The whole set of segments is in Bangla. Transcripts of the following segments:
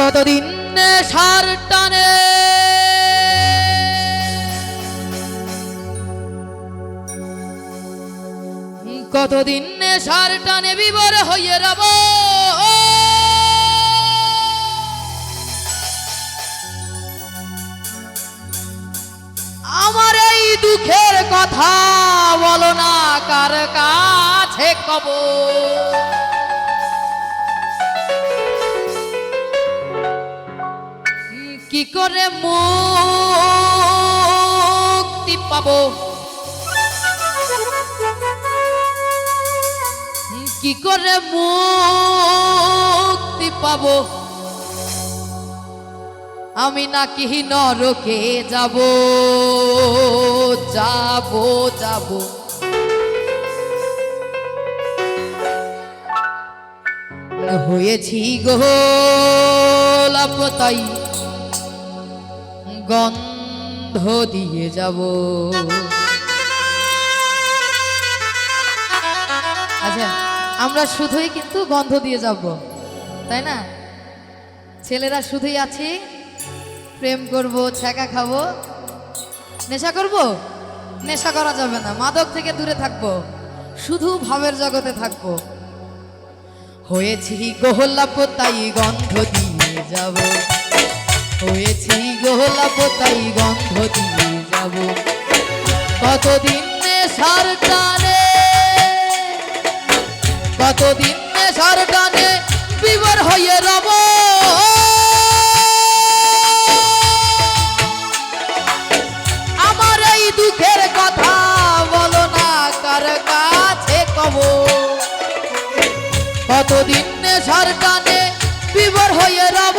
কতদিন সার টানে? কতদিন সার টানে বিবর হইয়ে রব? আমার এই দুঃখের কথা বলো না কার কাছে কব কি করে মুক্তি পাবো? কি করে মুক্তি পাবো? আমি নাকি নরকে যাব যাব যাব। হয়েছি গোলাপতাই গন্ধ দিয়ে যাব। আচ্ছা আমরা শুধুই কিন্তু গন্ধ দিয়ে যাব, তাই না? ছেলেরা শুধুই আছি, প্রেম করব, ছ্যাঁকা খাব। নেশা করব? নেশা করা যাবে না, মাদক থেকে দূরে থাকব, শুধু ভাবের জগতে থাকব। হয়েছি গোলাপ তাই গন্ধ দিয়ে যাব। হয়েছি গোলাপ, তাই গন্ধ দিয়ে যাব। কতদিন কতদিন টানে? বিবর হয়ে রব। আমার এই দুঃখের কথা বলো না, কার কাছে কব? কতদিন টানে? বিবর হয়ে রব।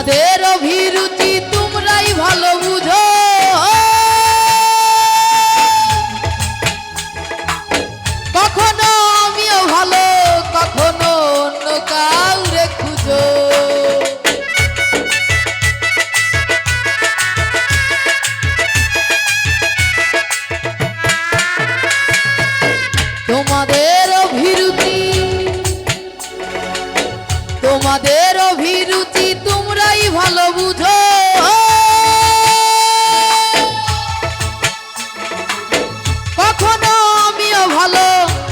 তোমাদের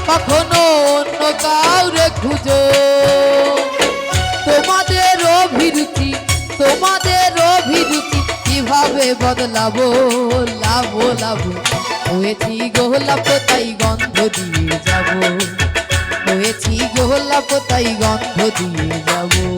কখনো অন্য কাউরে খুঁজো। তোমাদের অভিরুচি তোমাদের অভিরুচি, কীভাবে বদলাবো? লাভো লাভো হয়েছি গোলাপ তাই গন্ধ দিয়ে যাব। হয়েছি গোলাপ তাই গন্ধ দিয়ে যাব।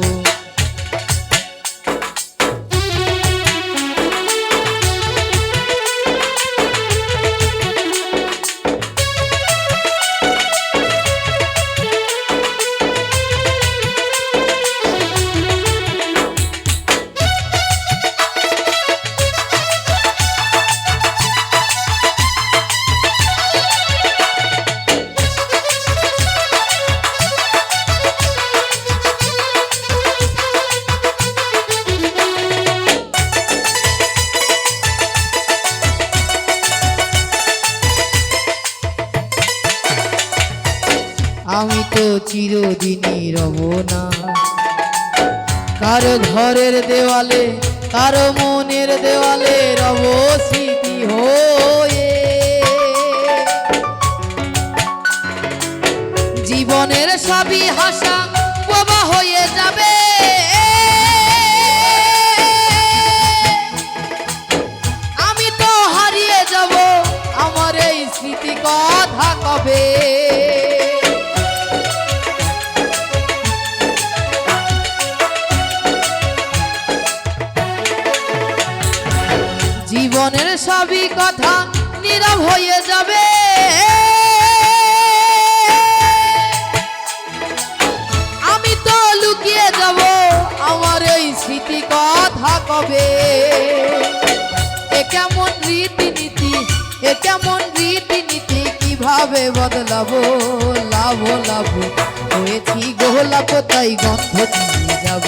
চিরদিনই রব না। কারও ঘরের দেওয়ালে, কারও মনের দেওয়ালে রব স্মৃতি হয়ে। জীবনের সবই হাসা বাবা হয়ে জীবনের সবই কথা নীরব হয়ে যাবে। আমি তো লুকিয়ে যাব আমার এই স্মৃতি কথা কবে? এ কেমন রীতিনীতি, এ কেমন রীতিনীতি, কীভাবে বদলাবো, লাভ লাভ? হয়েছি গোলাপ, তাই গন্ধ দিয়ে যাব।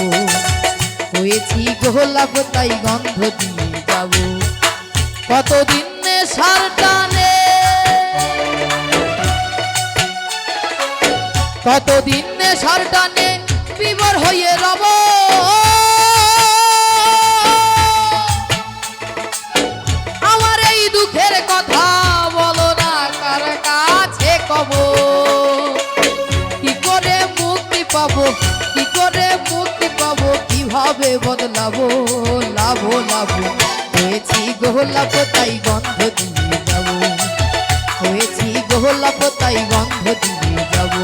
হয়েছি গোলাপ, তাই গন্ধ দিয়ে যাব। কতদিন সার টানে? কতদিন সার টানে? বিবর হয়ে রব। আমার এই দুঃখের কথা বলো না, কার কাছে কব? কি করে মুক্তি পাবো? কি করে মুক্তি পাবো? কীভাবে বদলাবো? লাভ লাভ। হয়েছি গোলাপ, তাই গন্ধ দিয়ে যাব। হয়েছি গোলাপ, তাই গন্ধ দিয়ে যাব।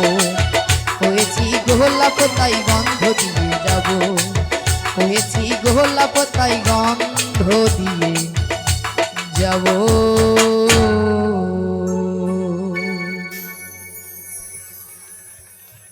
হয়েছি গোলাপ, তাই গন্ধ দিয়ে যাব। হয়েছি গোলাপ, তাই গন্ধ দিয়ে যাব।